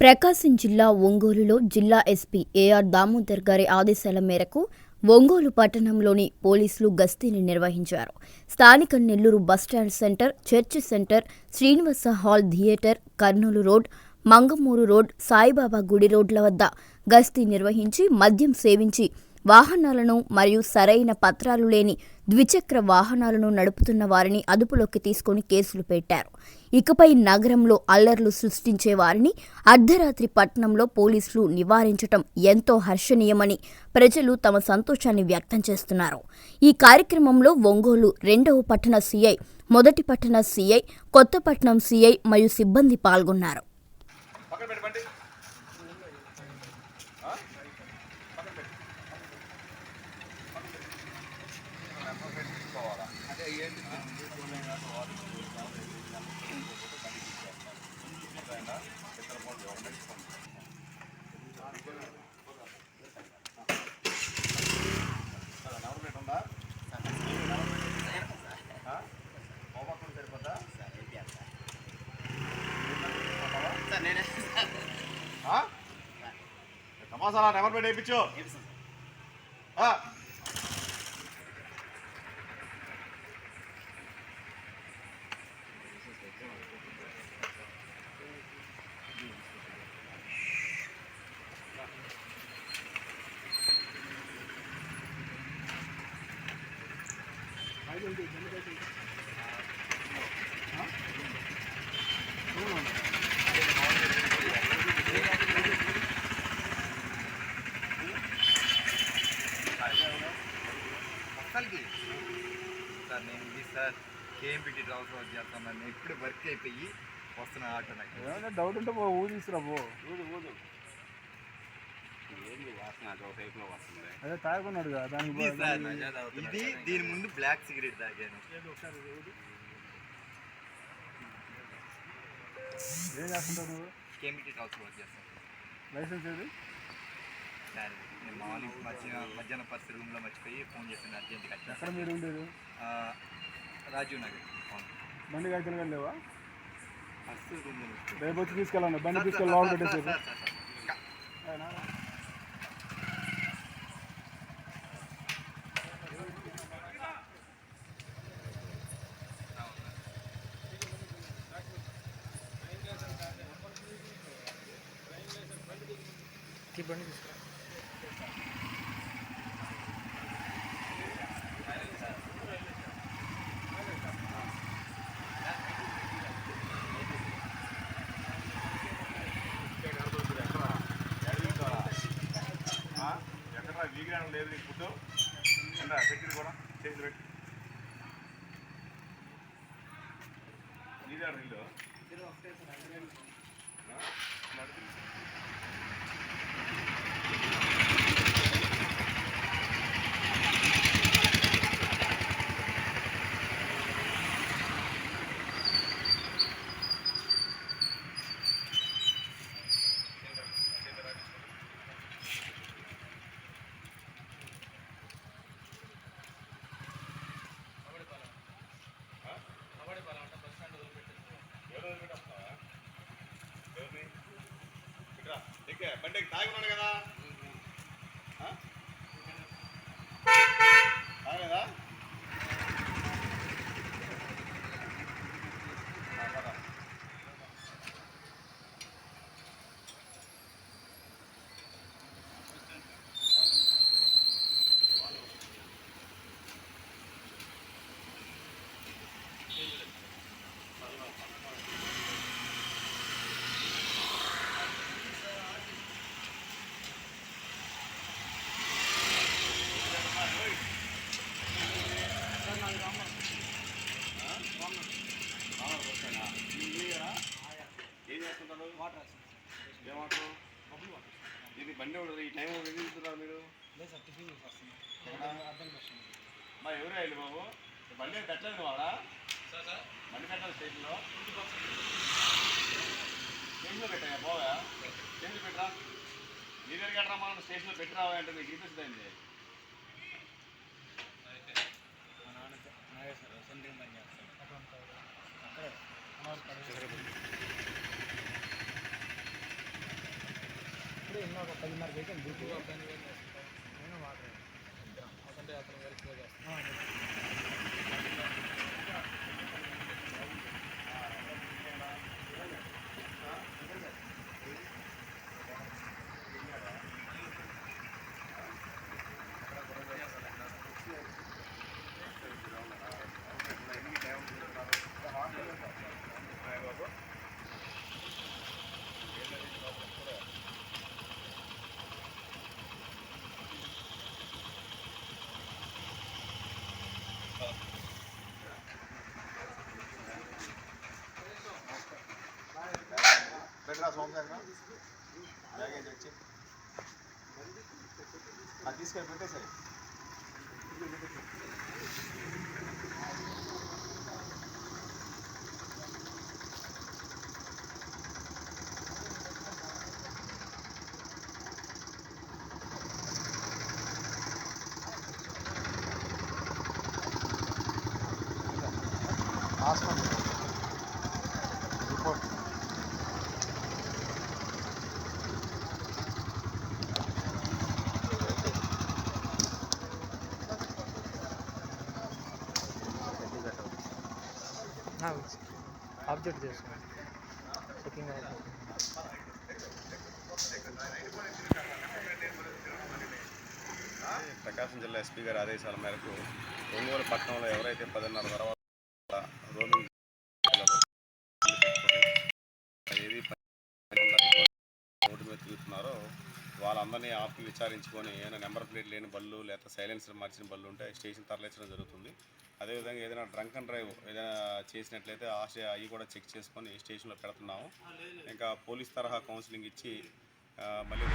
ప్రకాశం జిల్లా ఒంగోలులో జిల్లా ఎస్పీ ఏఆర్ దామోదర్ గారి ఆదేశాల మేరకు ఒంగోలు పట్టణంలోని పోలీసులు గస్తీని నిర్వహించారు. స్థానిక Nellore bus stand centre church centre Srinivasa hall theatre Kurnool road Mangamuru road Saibaba గుడి రోడ్ల వద్ద గస్తీ నిర్వహించి మద్యం సేవించి వాహనాలను మరియు సరైన పత్రాలు లేని ద్విచక్ర వాహనాలను నడుపుతున్న వారిని అదుపులోకి తీసుకుని కేసులు పెట్టారు. ఇకపై నగరంలో అల్లర్లు సృష్టించే వారిని అర్ధరాత్రి పట్టణంలో పోలీసులు నివారించటం ఎంతో హర్షణీయమని ప్రజలు తమ సంతోషాన్ని వ్యక్తం చేస్తున్నారు. ఈ కార్యక్రమంలో ఒంగోలు రెండవ పట్టణ సీఐ మొదటి పట్టణ సీఐ కొత్తపట్నం సీఐ మరియు సిబ్బంది పాల్గొన్నారు పక్కన పెట్టి బండి ఆ? పక్కన పెట్టి నెంబర్ పెట్టి తీసుకోవాలా అదే ఏంటి నెంబర్ పెట్టి ఉందా ఆ? ఓ పక్కన సరిపోద్దా ఆ? తమాసాలా నెంబర్ ప్లేట్ వేయించు. ఆ. అసలుకి సార్ నేను ఇది సార్ కేఎంపీటీ ట్రావెల్స్ వర్క్ చేస్తాను నేను ఇప్పుడు వర్క్ అయిపోయి వస్తున్నా ఆటో నాకు. ఏమైనా డౌట్ ఉంటే పో ఊరు తీసుకురా పో. ఊదు ఊదు ఏంది వాసన? అది ఒక టైప్లో వస్తుంది. అదే తాగున్నాడు కదా దానికి ఇది సార్ దీని ముందు బ్లాక్ సిగరెట్ తాగాను. ఏం చేస్తుంటావు నువ్వు? కేఎంపీటీ ట్రావెల్స్ వర్క్ చేస్తాను. లైసెన్స్ ఏది? మార్నింగ్ మధ్యాహ్నం మధ్యాహ్నం పరిస్థితి రూమ్లో మర్చిపోయి ఫోన్ చేశాను అర్జెంట్గా ఎక్కడ మీరు ఉండేది? ఆ, రాజీవ్ నగర్. ఫోన్ బండి కాగితాలు కానీ లేవా? ఫస్ట్ రూమ్లో రేపు వచ్చి తీసుకెళ్ళండి. బండి తీసుకెళ్ళి పెట్టేసి సార్ సార్ ఎక్కడ? వీగిరాను లేదు నీకు ఫుడ్ ఉందా పెట్టింది కూడా చేసి పెట్టి నీళ్ళు నీళ్ళు ఇట్రా, ఎక్కే, బండి ఎక్కి తాగి ఉన్నాడు కదా మా ఎవరు వెళ్ళి బాబు? బండి పెట్టలేదు వాడా బండి పెట్టాలి స్టేషన్లో. స్టేషన్లో పెట్టా పోవా స్టేషన్లో పెట్టరా? నీ దగ్గర కట్టరా మనం స్టేషన్లో పెట్టరా అంటే మీకు చూపిస్తుందండి ఇప్పుడే ఎన్నో ఒక పదిన్నరకి అయితే Oh, పెట్టరా సోమశేఖరం బ్యాగేజ్ వచ్చి. అది తీసుకెళ్ళి పెట్టేసాయి. ఆబ్జెక్ట్ చేసుకోండి చెకింగ్ ప్రకాశం జిల్లా ఎస్పీ గారి ఆదేశాల మేరకు ఒంగోలు పట్టణంలో ఎవరైతే పదిన్నర తర్వాత వాళ్ళందరినీ ఆపి విచారించుకొని ఏదైనా నెంబర్ ప్లేట్ లేని బళ్ళు లేదా సైలెన్సర్ మార్చిన బళ్ళు ఉంటే స్టేషన్ తరలించడం జరుగుతుంది. అదేవిధంగా ఏదైనా డ్రంక్ అండ్ డ్రైవ్ ఏదైనా చేసినట్లయితే ఆ అవి కూడా చెక్ చేసుకొని స్టేషన్లో పెడుతున్నాము. ఇంకా పోలీస్ తరహా కౌన్సిలింగ్ ఇచ్చి మళ్ళీ